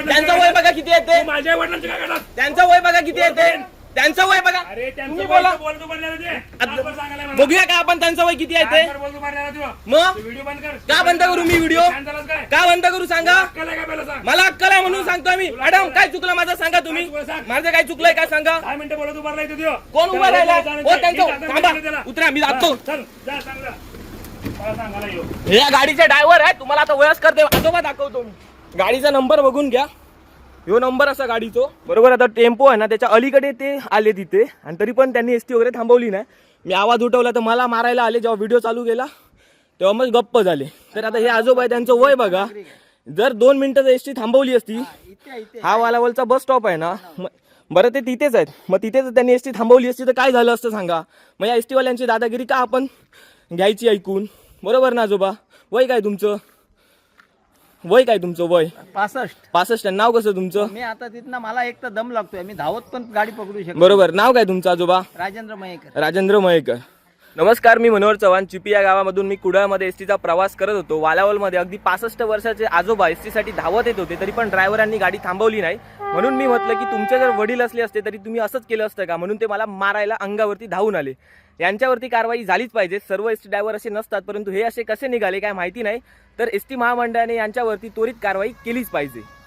त्यांचं वय? बघा किती येते माझ्या काय? त्यांचं वय बघा किती येते त्यांचं वय बघा. अरे त्यांचं तुम्ही वय बोला. तर बोलतो म्हणलेलं ते. तासभर सांगायला मला. बघूया का आपण त्यांचं वय किती येते तासभर बोलतो म्हणलेला तू. मग? व्हिडिओ बंद कर. का बंद करू मी व्हिडिओ? फॅन झालास काय? का बंद करू सांगा? आहे पहिला मला अक्कल आहे म्हणून सांगतो मी. मॅडम काय चुकलं माझं सांगा तुम्ही. माझं काय चुकलंय काय सांगा? दहा मिनिटं बोलत उभारला इथे त्यो. कोण उभा राहिला? हो त्यांचं थांबा. उतरा मी जातो. चल जा सांग जा. मला सांगायला येऊ. हे या गाडीचे ड्रायव्हर आहे तुम्हाला आता वयस्कर ते आजोबा दाखवतो मी. गाडीचा नंबर बघून घ्या. ह्यो नंबर असा गाडीचो. बरोबर आता टेम्पो आहे ना त्याच्या अलीकडे ते आले तिथे. आणि तरी पण त्यांनी एस टी वगैरे थांबवली नाही. मी आवाज उठवला तर मला मारायला आले जेव्हा व्हिडिओ चालू केला. तेव्हा मग गप्प झाले. तर आता हे आजोबा आहे त्यांचं वय बघा. जर दोन मिनिटं एस टी थांबवली असती हा वालावलचा बस स्टॉप आहे ना. बरं ते तिथेच आहेत. मग तिथेच त्यांनी एस टी थांबवली असती तर काय झालं असतं सांगा. मग या एस टीवाल्यांची दादागिरी का आपण घ्यायची ऐकून? बरोबर ना आजोबा? वय काय तुमचं? वय काय तुमचं वय? पासष्ट. पासष्ट. नाव कसं तुमचं? मी आता तिथनं मला एक तर दम लागतोय. मी धावत पण गाडी पकडू शकतो बरोबर. नाव काय तुमचं आजोबा? राजेंद्र मयेकर. राजेंद्र मयेकर. नमस्कार मी मनोहर चव्हाण चिपी या गावामधून. मी कुडाळमध्ये एस टीचा प्रवास करत होतो. वालावलमध्ये. अगदी पासष्ट वर्षाचे आजोबा एससाठी धावत येत होते तरी पण ड्रायव्हरांनी गाडी थांबवली नाही. म्हणून मी म्हटलं की तुमचे जर वडील असले असते तरी तुम्ही असंच केलं असतं का? म्हणून ते मला मारायला अंगावरती धावून आले. यांच्यावरती कारवाई झालीच पाहिजे. सर्व एस टी ड्रायव्हर असे नसतात परंतु हे असे कसे निघाले काय माहिती नाही. तर एस टी महामंडळाने यांच्यावरती त्वरित कारवाई केलीच पाहिजे.